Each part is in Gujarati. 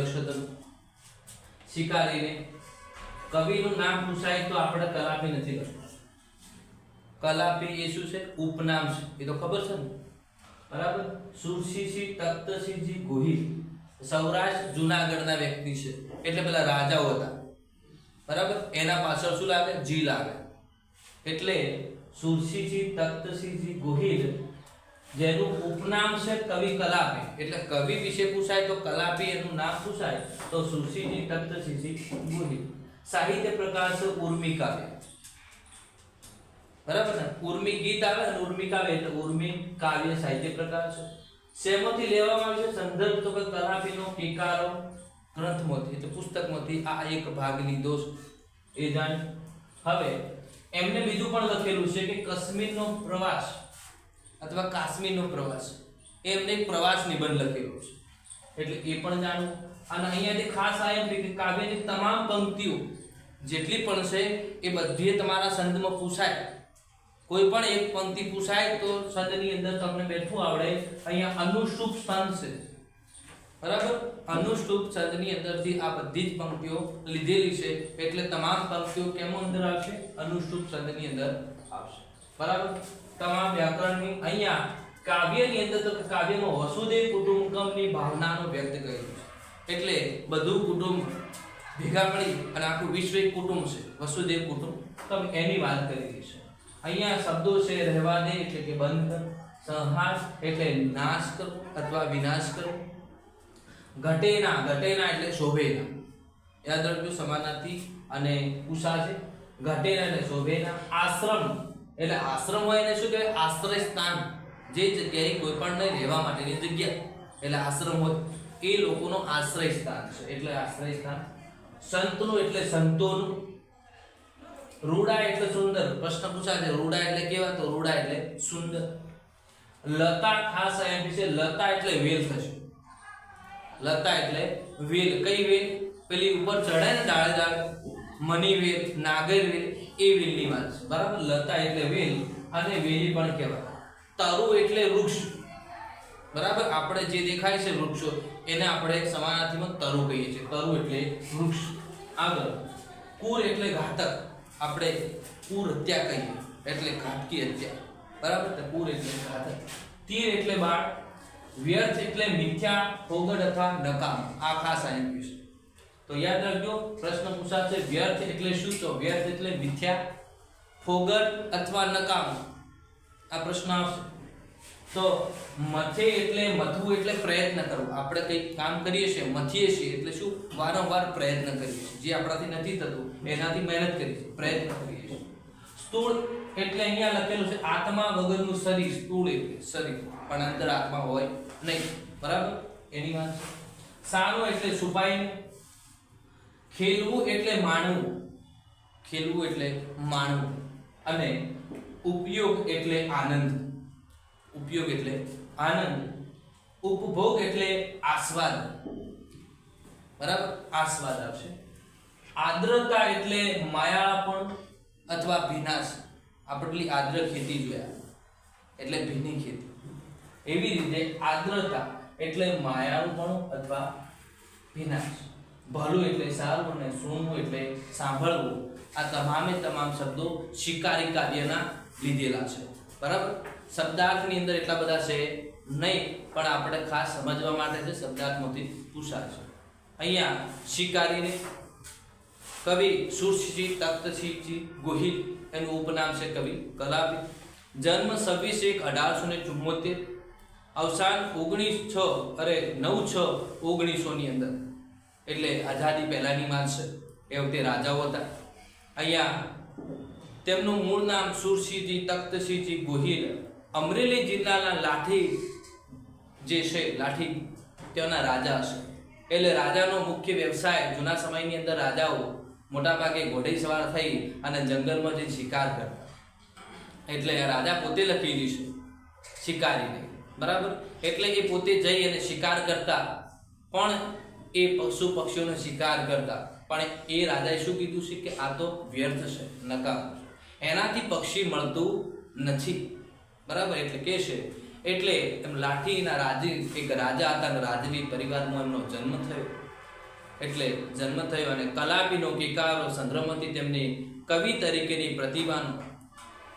લક્ષતનું શિકારીને. કવિનું નામ પૂછાય તો આપણે કલાપી નથી લખતા કલાપી એ શું છે? ઉપનામ છે. એ તો ખબર છે ને? બરાબર? સુરસિંહજી તખ્તસિંહજી ગોહિલ. સૌરાષ્ટ્ર, જુનાગઢના વ્યક્તિ છે. એટલે પેલા રાજાઓ હતા. બરાબર? એના પાછળ શું લાગે? જી લાગે. એટલે સુરસિંહજી તખ્તસિંહજી ગોહિલ જેનું ઉપનામ છે કવિ કલાપી. એટલે કવિ વિશે પૂછાય તો કલાપી એનું નામ પૂછાય તો સુરસિંહજી શિશી ગોહિલ સાહિત્ય પ્રકાર છે ઉર્મી કાવ્ય. બરાબર ને? ઉર્મી ગીત આવે ને ઉર્મી કાવ્ય. એટલે ઉર્મી કાવ્ય સાહિત્ય પ્રકાર છે. શેમાંથી લેવામાં આવે છે? સંદર્ભ તો કે કલાપીનો કિકારો ગ્રંથમાંથી, એટલે પુસ્તકમાંથી આ એક ભાગ લીધો એ જાણ હવે, એમને બીજું પણ લખેલું છે કે કાશ્મીરનો પ્રવાસ. અથવા કાશ્મીરનો પ્રવાસ. એમને એક પ્રવાસ નિબંધ લખેલો છે. એટલે એ પણ જાણવું. અને અહીંયાથી ખાસ આ એમ કે કાવ્યની તમામ પંક્તિઓ જેટલી પણ છે, એ બધી તમારા સંદમાં પૂછાય. કોઈ પણ એક પંક્તિ પૂછાય તો સંદની અંદર તમને બેઠું આવડે. અહીંયા અનુષ્ટુપ સંદ છે. બરાબર? અનુષ્ટુપ છંદની અંદરથી આ બધી જ પંક્તિઓ લીધેલી છે. એટલે તમામ પંક્તિઓ કેમો અંદર આવશે? અનુષ્ટુપ છંદની અંદર આવશે. બરાબર? તમામ વ્યાકરણની અહીંયા કાવ્યની અંદર તો કાવ્યમાં વસુદેવ કુટુંબકમની ભાવનાનો વ્યક્ત કરેલું છે. એટલે બધું કુટુંબ ભેગા મળી અને આખું વિશ્વ એક કુટુંબ છે, વસુદેવ કુટુંબ. તમે એની વાત કરી છે. અહીંયા શબ્દો છે રહેવા દે એટલે કે બંધ કર એટલે નાશ કરો અથવા વિનાશ કરો. ઘટેના ઘટેના એટલે શોભેના. યાદ રાખજો સમાનાર્થી અને ઉષા છે. ઘટેના એટલે શોભેના. આશ્રમ એટલે આશ્રમ હોય એને શું કહેવાય? આશ્રય સ્થાન. જે જગ્યાએ કોઈ પણ રહેવા માટેની જગ્યા. એટલે આશ્રમ હોય. એ લોકોનો આશ્રય સ્થાન છે. એટલે આશ્રય સ્થાન સંતનું એટલે સંતોનું. રૂડા એટલે સુંદર. પ્રશ્ન પૂછાય છે. રૂડા એટલે કેવા? તો રૂડા એટલે સુંદર. લતા ખાસ એમ છે. લતા એટલે વેલ થશે. લતા એટલે વેલ. કઈ વેલ? પેલી ઉપર ચડે ને દાળે દાળ મની વેલ, નાગર વેલ. એ વેલની વાત છે બરાબર? લતા એટલે વેલ અને વેલી પણ કહેવાય. તરુ એટલે વૃક્ષ. બરાબર? આપણે જે દેખાય છે વૃક્ષો, એને આપણે સમાનાર્થીમાં તરુ કહીએ છીએ. તરુ એટલે વૃક્ષ. આગળ. કુર એટલે ઘાતક. આપણે કુર હત્યા કહીએ. એટલે ઘાતકી હત્યા. બરાબર? તો કુર એટલે ઘાતક. તીર એટલે બાળ. વ્યર્થ એટલે મિથ્યા ફોગડ અથવા નકામ. આ ખાસ આઈએમપી છે? તો યાદ રાખજો, પ્રશ્ન પૂછાશે વ્યર્થ એટલે શું? તો વ્યર્થ એટલે મિથ્યા, ફોગટ અથવા નકામ. આ પ્રશ્ન આવશે. તો મથે એટલે મથવું એટલે પ્રયત્ન કરવો. આપણે કંઈક કામ કરીએ છીએ, મથીએ છીએ એટલે શું? વારંવાર પ્રયત્ન કરીએ છીએ. જે આપણાથી નથી થતું, એનાથી મહેનત કરીએ છીએ, પ્રયત્ન કરીએ છીએ. સ્થૂળ એટલે અહીંયા લખેલું છે, આત્મા વગરનું શરીર. સ્થૂળ એટલે શરીર. પણ અંદર આત્મા હોય નહીં. બરાબર? એની વાત સારું એટલે છુપાઈને ખેલવું એટલે માણવું. ખેલવું એટલે માણવું. અને ઉપયોગ એટલે આનંદ. ઉપયોગ એટલે આનંદ. ઉપભોગ એટલે આસ્વાદ. બરાબર? આસ્વાદ આવશે. આર્દ્રતા એટલે માયાપણ અથવા ભીનાશ આપણે પેલી આર્દ્ર ખેતી જોયા એટલે ભીની ખેતી. એવી રીતે આર્દ્રતા એટલે માયાળુપણું અથવા ભીનાશ ભલું એટલે સારું અને સૂનું એટલે સાંભળવું. આ તમામે તમામ શબ્દો શિકારી કાવ્યના લીધેલા છે. બરાબર? શબ્દાર્થની અંદર એટલા બધા છે નહીં, પણ આપણે ખાસ સમજવા માટે છે શબ્દાર્થમાંથી પૂછાય છે. અહીંયા શિકારીને કવિ સુરસિંહ તખ્તસિંહજી, ગોહિલ એનું ઉપનામ છે કવિ કલાપી. જન્મ છવ્વીસ એક અઢારસો ને ચુમ્મોતેર અવસાન ઓગણીસ છ અરે નવ છ ઓગણીસોની અંદર. એટલે આઝાદી પહેલાંની વાત છે. એ વખતે રાજાઓ હતા. અહીંયા તેમનું મૂળ નામ સુરસિંહજી તખ્તસિંહજી ગોહિલ, અમરેલી જિલ્લાના લાઠી જે છે, લાઠી તેઓના રાજા છે એટલે રાજાનો મુખ્ય વ્યવસાય જૂના સમયની અંદર રાજાઓ મોટાભાગે ઘોડે સવાર થઈ અને જંગલમાં જે શિકાર કરતા એટલે રાજા પોતે લખેલી છે, શિકારીને. બરાબર? એટલે એ પોતે જઈ અને શિકાર કરતા. પણ એ પશુ પક્ષીઓનો શિકાર કરતા. પણ એ રાજાએ શું કીધું છે કે આ તો વ્યર્થ છે, નકામું છે. એનાથી પક્ષી મળતું નથી. બરાબર? એટલે કે છે, એટલે એમ લાઠીના રાજી, એક રાજા હતા અને રાજવી પરિવારમાં એમનો જન્મ થયો. એટલે જન્મ થયો અને કલાપીનો કિકારો સંદ્રમથી તેમની કવિ તરીકેની પ્રતિભાનો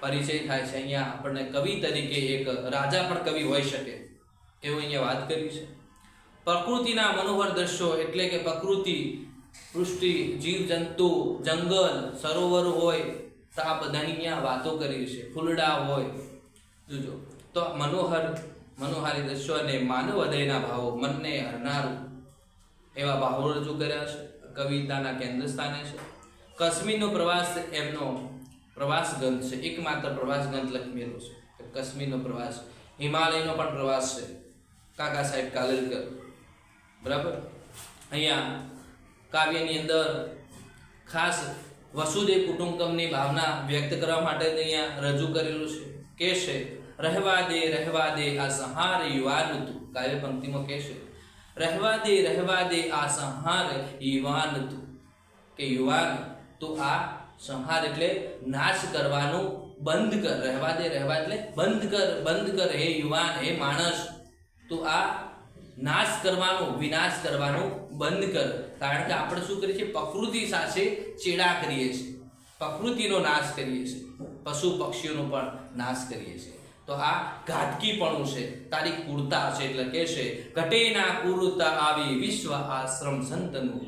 પરિચય થાય છે. અહીંયા આપણને કવિ તરીકે એક રાજા પણ કવિ હોઈ શકે. એવું અહીંયા વાત કરી છે. પ્રકૃતિના મનોહર દ્રશ્યો એટલે કે પ્રકૃતિ, પૃષ્ટિ, જીવજંતુ, જંગલ, સરોવર હોય, તો આ બધાની અહીંયા વાતો કરી છે. ફૂલડા હોય. જોજો. તો મનોહર, મનોહારી દ્રશ્યો અને માનવ હૃદયના ભાવો મનને હરનારું એવા ભાવો રજૂ કર્યા છે. કવિતાના કેન્દ્ર સ્થાને છે. કશ્મીરનો પ્રવાસ એમનો પ્રવાસ ગ્રંથ છે. એકમાત્ર પ્રવાસ ગ્રંથ લખમેલો છે. કશ્મીરનો પ્રવાસ, હિમાલયનો પણ પ્રવાસ છે. કાકા સાહેબ કાલેલકર બરાબર? અહીંયા કાવ્યની અંદર ખાસ વસુદેવ કુટુંબકમની ભાવના વ્યક્ત કરવા માટે અહીંયા રજૂ કરેલું છે. કે છે, રહેવા દે રહેવા દે આ સંહાર યુવાન તું. કાવ્ય પંક્તિમાં કે છે, રહેવા દે રહેવા દે આ સંહાર યુવાન તું. કે યુવાન, તું આ સંહાર એટલે નાશ કરવાનું બંધ કર. રહેવા દે, રહેવા એટલે બંધ કર બંધ કર. હે યુવાન, હે માણસ, તું આ નાશ કરવાનો, વિનાશ કરવાનો બંધ કર. કારણ કે આપણે શું કરીએ છીએ? પ્રકૃતિ સાથે ચેડા કરીએ છીએ. પ્રકૃતિનો નાશ કરીએ છીએ. પશુ પક્ષીઓનો પણ નાશ કરીએ છીએ. તો આ ઘાટકીપણું છે. તારી કુરતા છે એટલે કે છે, ઘટેના કુરતા આવી વિશ્વ આશ્રમ સંતનું.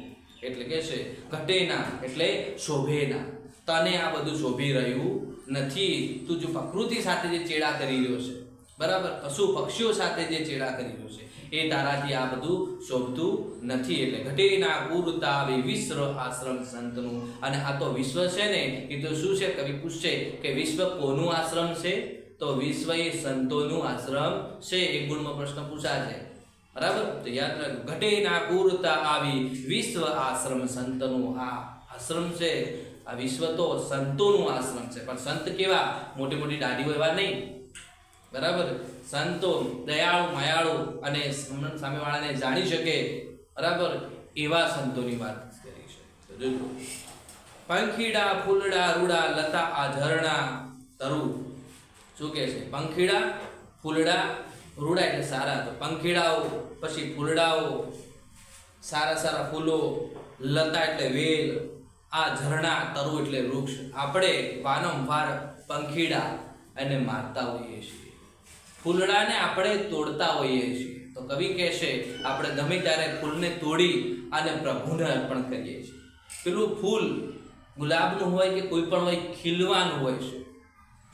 એટલે કે છે, ઘટેના એટલે શોભેના. તને આ બધું શોભી રહ્યું નથી. તું જો પ્રકૃતિ સાથે જે ચેડા કરી રહ્યો છે બરાબર? પશુ પક્ષીઓ સાથે જે ચેડા કરેલું છે, એ તારાથી આ બધું શોભતું નથી. એટલે ઘટેના ગુરુતા વિશ્વ આશ્રમ સંતનું. અને આ તો વિશ્વ છે ને, એ તો શું છે? કવિ પૂછશે કે વિશ્વ કોનું આશ્રમ છે? તો વિશ્વ એ સંતોનું આશ્રમ છે. એક ગુણમાં પ્રશ્ન પૂછાશે બરાબર? તો યાદ રાખો ઘટેના ગુરુતા આવી વિશ્વ આશ્રમ સંતનું આ આશ્રમ છે. આ વિશ્વ તો સંતોનું આશ્રમ છે. પણ સંત કેવા? મોટી મોટી દાઢીઓ એવા નહીં. બરાબર? સંતો દયાળુ, માયાળુ અને સમ- સામેવાળાને જાણી શકે, બરાબર? એવા સંતોની વાત કરી છે. પંખીડા, ફૂલડા, રૂડા, લતા આ ઝરણા તરુ. શું કહે છે? પંખીડા, ફૂલડા, રૂડા એટલે સારા. તો પંખીડાઓ, પછી ફૂલડાઓ, સારા સારા ફૂલો, લતા એટલે વેલ આ ઝરણા તરુ એટલે વૃક્ષ. આપણે વારંવાર પંખીડા અને મારતા હોઈએ છીએ. ફૂલડાને આપણે તોડતા હોઈએ છીએ. તો કવિ કહેશે, આપણે ગમે ત્યારે ફૂલને તોડી અને પ્રભુને અર્પણ કરીએ છીએ. પેલું ફૂલ ગુલાબનું હોય કે કોઈ પણ હોય, ખીલવાનું હોય છે.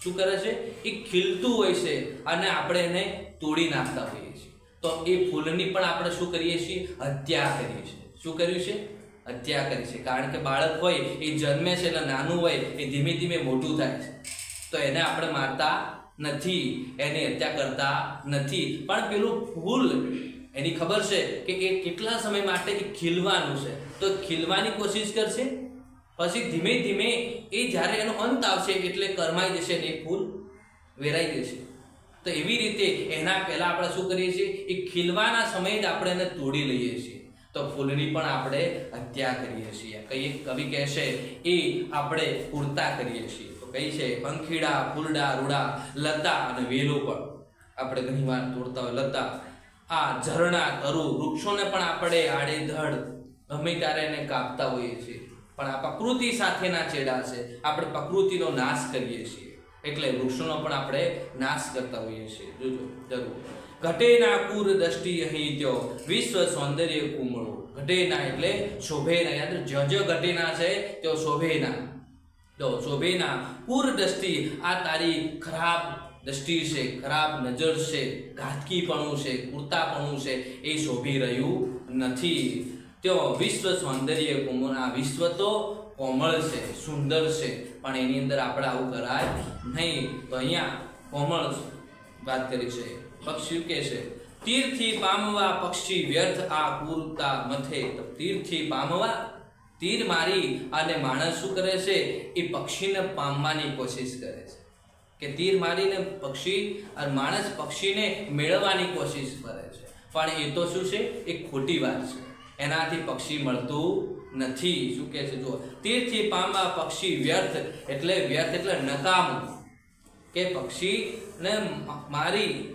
શું કરે છે? એ ખીલતું હોય છે અને આપણે એને તોડી નાખતા હોઈએ છીએ. તો એ ફૂલની પણ આપણે શું કરીએ છીએ? હત્યા કરીએ છીએ. શું કર્યું છે? હત્યા કરી છે. કારણ કે બાળક હોય, એ જન્મે છે એટલે નાનું હોય, એ ધીમે ધીમે મોટું થાય છે. તો એને આપણે મારતા નથી, એની હત્યા કરતા નથી. પણ પેલું ફૂલ એની ખબર છે કે એ કેટલા સમય માટે એ ખીલવાનું છે? તો ખીલવાની કોશિશ કરશે? પછી ધીમે ધીમે એ જ્યારે એનો અંત આવશે એટલે કરમાઈ જશે ને એ ફૂલ વેરાઈ જશે. તો એવી રીતે એના પહેલાં આપણે શું કરીએ છીએ? એ ખીલવાના સમયે જ આપણે એને તોડી લઈએ છીએ. તો ફૂલની પણ આપણે હત્યા કરીએ છીએ. કઈ કવિ કહેશે, એ આપણે પૂરતા કરીએ છીએ. કઈ છે, પંખીડા, ફૂલડા, રૂડા, લતા અને વેલો પણ. આપણે ઘણી વાર તોડતા હોય લતા. આ ઝરણા તરુ વૃક્ષોને પણ આપણે આડેધડ ગમે ત્યારે એને કાપતા હોઈએ છીએ. પણ આ પ્રકૃતિ સાથેના ચેડા છે. આપણે પ્રકૃતિનો નાશ કરીએ છીએ. એટલે વૃક્ષોનો પણ આપણે નાશ કરતા હોઈએ છીએ. જોજો, જરૂર. ઘટેના કુર દ્રષ્ટિ અહીં ત્યો. વિશ્વ સૌંદર્ય કુમળો. ઘટેના એટલે શોભેના. યાદ જ્યાં ઘટેના છે તેઓ શોભેના. તો શોભેના પૂર દ્રષ્ટિ આ તારી ખરાબ દ્રષ્ટિ છે, ખરાબ નજર છે, ઘાતકીપણું છે, કુર્તાપણું છે, એ શોભી રહ્યું નથી. તેઓ વિશ્વ સૌંદર્ય કુંભના વિશ્વ તો કોમળ છે, સુંદર છે, પણ એની અંદર આપણે આવું કરાય નહીં. તો અહીંયા કોમળ વાત કરી છે. પક્ષી કે છે, તીરથી પામવા પક્ષી વ્યર્થ આ કુરતા મથે. તો તીરથી પામવા તીર મારી અને માણસ શું કરે છે? એ પક્ષીને પામવાની કોશિશ કરે છે. કે તીર મારીને પક્ષી અને માણસ પક્ષીને મેળવવાની કોશિશ કરે છે. પણ એ તો શું છે? એ ખોટી વાત છે. એનાથી પક્ષી મળતું નથી. શું કહે છે? જુઓ. તીરથી પામવા પક્ષી વ્યર્થ એટલે વ્યર્થ એટલે નકામું. કે પક્ષીને મારી,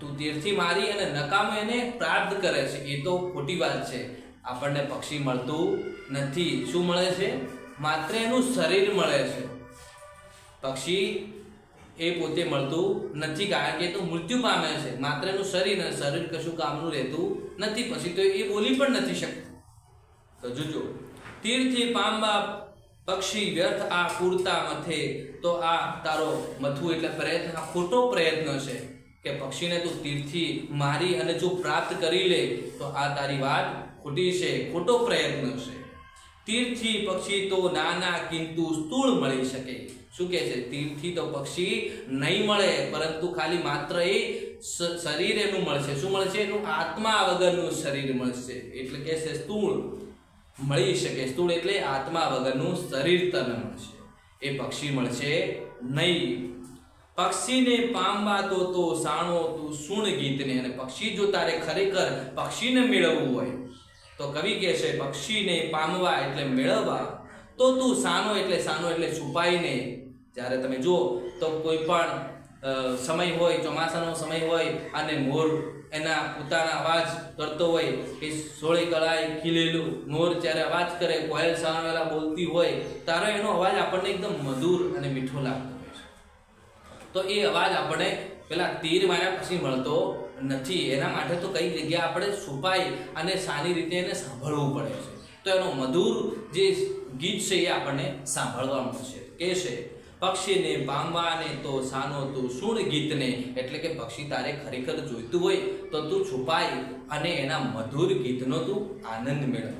તું તીરથી મારી અને નકામ એને પ્રાપ્ત કરે છે. એ તો ખોટી વાત છે. આપણને પક્ષી મળતું નથી. શું મળે છે? માત્ર એનું શરીર મળે છે. પક્ષી એ પોતે મળતું નથી કારણ કે તો મૃત્યુ પામે છે. માત્ર એનું શરીર અને શરીર કશું કામનું રહેતું નથી. પછી તો એ બોલી પણ નથી શકતું. તો જોજો, તીર્થે પામવા પક્ષી વ્યર્થ આ પૂરતા મથે. તો આ તારો મથવું એટલે પ્રયત્ન, આ ખોટો પ્રયત્ન છે કે પક્ષીને તું તીરથી મારી અને જો પ્રાપ્ત કરી લે, તો આ તારી વાત ખોટી છે ખોટો પ્રયત્ન છે. તીરથી પક્ષી તો નાના કિંતુ સ્થૂળ મળી શકે. શું કહે છે? તીરથી તો પક્ષી નહીં મળે, પરંતુ ખાલી માત્ર એ શરીર એનું મળશે. શું મળશે? એનું આત્મા વગરનું શરીર મળશે. એટલે કે છે સ્થૂળ મળી શકે. સ્થૂળ એટલે આત્મા વગરનું શરીર તને મળશે. એ પક્ષી મળશે નહીં. પક્ષીને પામવા તો તો સાણો તું સૂણ ગીતને અને પક્ષી જો તારે ખરેખર પક્ષીને મેળવવું હોય તો કવિ કહે છે પક્ષીને પામવા એટલે મેળવવા, તો તું સાનો એટલે સાનો એટલે છુપાઈને. જ્યારે તમે જુઓ, તો કોઈ પણ સમય હોય, ચોમાસાનો સમય હોય, અને મોર એના પોતાના અવાજ કરતો હોય કે સોળી કળાએ ખીલેલું મોર જ્યારે અવાજ કરે, કોયલ સામેલા બોલતી હોય, ત્યારે એનો અવાજ આપણને એકદમ મધુર અને મીઠો લાગતો હોય છે. તો એ અવાજ આપણે પેલા તીર માર્યા પછી મળતો નથી. એના માટે તો કઈ જગ્યા આપણે છુપાઈ અને સારી રીતે એને સાંભળવું પડે છે. તો એનું મધુર જે ગીત છે એ આપણને સાંભળવાનું છે કે છે, પક્ષીને પામવાને તો સાનો તું સુણ ગીતને? એટલે કે, પક્ષી તારે ખરેખર જોઈતું હોય તો તું છુપાઈ અને એના મધુર ગીતનો તું આનંદ મેળવ.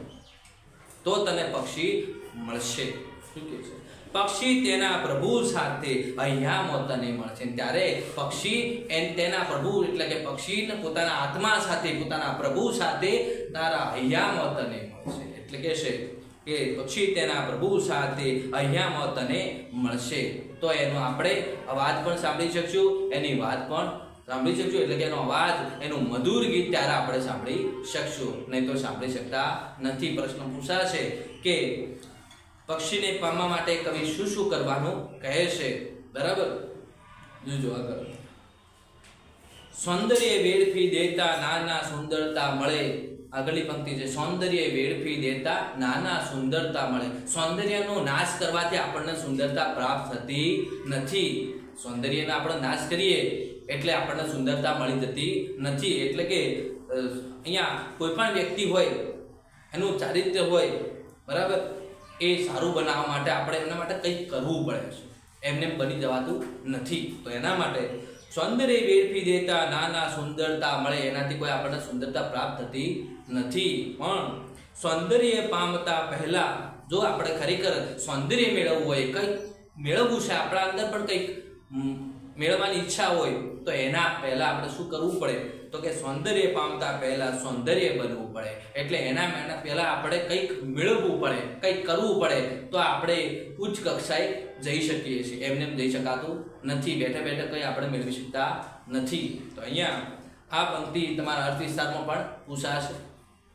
તો તને પક્ષી મળશે. શું કહે છે? પક્ષી તેના પ્રભુ સાથે અહીંયા તને મળશે ત્યારે પક્ષી એન તેના પ્રભુ એટલે કે પક્ષીને પોતાના આત્મા સાથે, પોતાના પ્રભુ સાથે તારા અહીંયા તને મળશે એટલે કે છે કે પક્ષી તેના પ્રભુ સાથે અહીંયા તને મળશે. તો એનો આપણે અવાજ પણ સાંભળી શકશું. એની વાત પણ સાંભળી શકશું. એટલે કે એનો અવાજ, એનું મધુર ગીત ત્યારે આપણે સાંભળી શકશું. નહીં તો સાંભળી શકતા નથી. પ્રશ્ન પૂછાશે કે પક્ષીને પામવા માટે કવિ શું શું કરવાનું કહે છે? બરાબર? જોજો આગળ. સૌંદર્ય વેડફી દેતા નાના સુંદરતા મળે. આગલી પંક્તિ છે, સૌંદર્ય વેડફી દેતા નાના સુંદરતા મળે. સૌંદર્યનો નાશ કરવાથી આપણને સુંદરતા પ્રાપ્ત થતી નથી. સૌંદર્યનો આપણે નાશ કરીએ એટલે આપણને સુંદરતા મળી જતી નથી. એટલે કે અહીંયા કોઈ પણ વ્યક્તિ હોય, એનું ચારિત્ર્ય હોય, બરાબર? એ સારું બનાવવા માટે આપણે એના માટે કંઈક કરવું પડે છે. એમને બની જવાતું નથી. તો એના માટે સૌંદર્ય વેડફી દેતા, નાના સુંદરતા મળે, એનાથી કોઈ આપણને સુંદરતા પ્રાપ્ત થતી નથી. પણ સૌંદર્ય પામતા પહેલાં જો આપણે ખરેખર સૌંદર્ય મેળવવું હોય, કંઈક મેળવવું છે આપણા અંદર પણ કંઈક મેળવવાની ઈચ્છા હોય, તો એના પહેલાં આપણે શું કરવું પડે? તો કે સૌંદર્ય પામતા પહેલા સૌંદર્ય બનવું પડે. એટલે એના માટે પહેલા આપણે કંઈક મેળવવું પડે, કંઈક કરવું પડે, તો આપણે ઉચ્ચ કક્ષાએ જઈ શકીએ છીએ. એમને એમ જઈ શકાતું નથી. બેઠા બેઠા કંઈ આપણે મેળવી શકતા નથી. તો અહીંયા આ પંક્તિ તમારા અર્થ વિસ્તારમાં પણ પૂછાશે.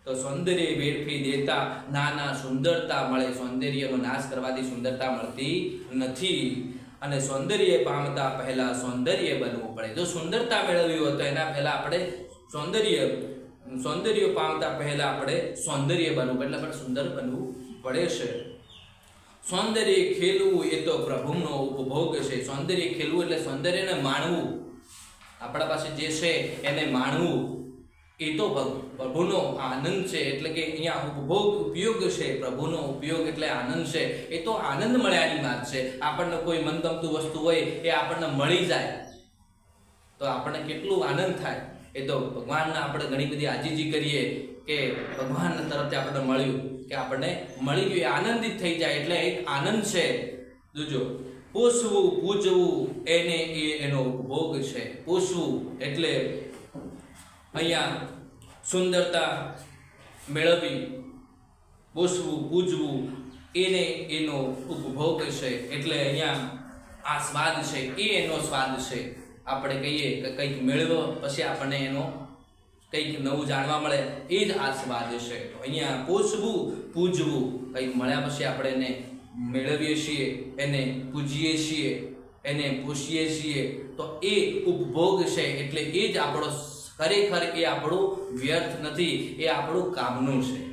તો સૌંદર્ય વેડફી દેતા નાના સુંદરતા મળે. સૌંદર્યનો નાશ કરવાથી સુંદરતા મળતી નથી. અને સૌંદર્ય પામતા પહેલા સૌંદર્ય બનવું પડે. જો સુંદરતા મેળવવી હોય તો એના પહેલા આપણે સૌંદર્ય સૌંદર્ય પામતા પહેલા આપણે સૌંદર્ય બનવું એટલે આપણે સુંદર બનવું પડે છે. સૌંદર્ય ખેલવું એ તો પ્રભુનો ઉપભોગ છે. સૌંદર્ય ખેલવું એટલે સૌંદર્યને માણવું. આપણા પાસે જે છે એને માણવું. એ તો પ્રભુનો આનંદ છે, એટલે કે અહીંયા ઉપભોગ ઉપયોગ છે, પ્રભુનો ઉપયોગ એટલે આનંદ છે, એ તો આનંદ મળ્યાની વાત છે. આપણને કોઈ મનગમતું વસ્તુ હોય એ આપણને મળી જાય, તો આપણને કેટલું આનંદ થાય. એ તો ભગવાનના આપણે ઘણી બધી આજીજી કરીએ કે ભગવાન તરફથી આપણને મળ્યું, કે આપણને મળી ગયું, એ આનંદિત થઈ જાય, એટલે એક આનંદ છે. જોજો પોષવું પૂજવું, એને એ એનો ઉપભોગ છે. પોષવું એટલે અહીંયા સુંદરતા મેળવવી પૂછવું, પૂજવું, એને એનો ઉપભોગ છે. એટલે અહીંયા આ સ્વાદ છે, એ એનો સ્વાદ છે. આપણે કહીએ કે કંઈક મેળવો પછી આપણને એનો કંઈક નવું જાણવા મળે, એ જ આ સ્વાદ છે. તો અહીંયા પૂછવું, પૂજવું, કંઈક મળ્યા પછી આપણે એને મેળવીએ છીએ, એને પૂજીએ છીએ, એને પૂછીએ છીએ. તો એ ઉપભોગ છે, એટલે એ જ આપણો ખરેખર એ આપણું વ્યર્થ નથી, એ આપણું કામનું છે.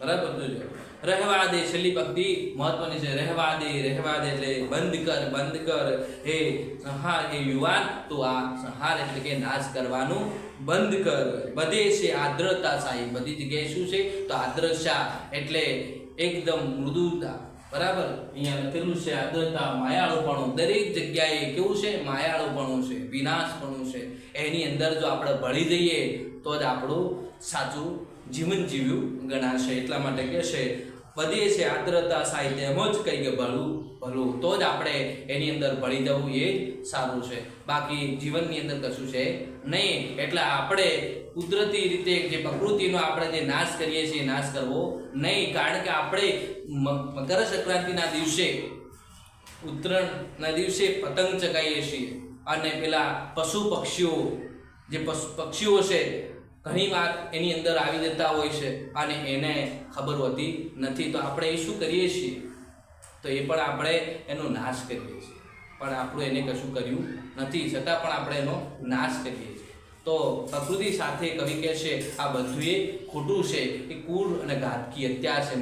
બરાબર જોજો રહેવા દે છેલ્લી પંક્તિ મહત્વની છે રહેવા દે રહેવા દે એટલે બંધ કર બંધ કર. હે સંહાર, હે યુવાન, તો આ સંહાર એટલે કે નાશ કરવાનું બંધ કર. બધે છે આદ્રતા સાહેબ. બધી જગ્યાએ શું છે? તો આદ્રશા એટલે એકદમ મૃદુતા. બરાબર? અહીંયા લખેલું છે આદ્રતા માયાળુપણું. દરેક જગ્યાએ કેવું છે? માયાળુપણું છે, વિનાશપણું છે. એની અંદર જો આપણે ભળી જઈએ, તો જ આપણું સાચું જીવન જીવ્યું ગણાશે. એટલા માટે કહેશે બધે છે આદ્રતા સાહિત્ય એમ જ કહીએ કે ભલું. તો જ આપણે એની અંદર ભળી જવું એ સારું છે. બાકી જીવનની અંદર કશું છે નહીં. એટલે આપણે કુદરતી રીતે જે પ્રકૃતિનો આપણે જે નાશ કરીએ છીએ નાશ કરવો નહીં. કારણ કે આપણે મકર સંક્રાંતિના દિવસે ઉત્તરાયણના દિવસે પતંગ ચગાવીએ છીએ. અને પેલા પશુ પક્ષીઓ, જે પશુ, પક્ષીઓ છે, ઘણી વાર એની અંદર આવી જતા હોય છે. અને એને ખબર હોતી નથી. તો આપણે એ શું કરીએ છીએ? તો એ પણ આપણે એનો નાશ કરીએ છીએ. પણ આપણું એને કશું કર્યું નથી, છતાં પણ આપણે એનો નાશ કરીએ છીએ. તો પ્રકૃતિ સાથે કવિ કહે છે આ બધું એ ખોટું છે. એ કુળ અને ઘાતકી હત્યા છે.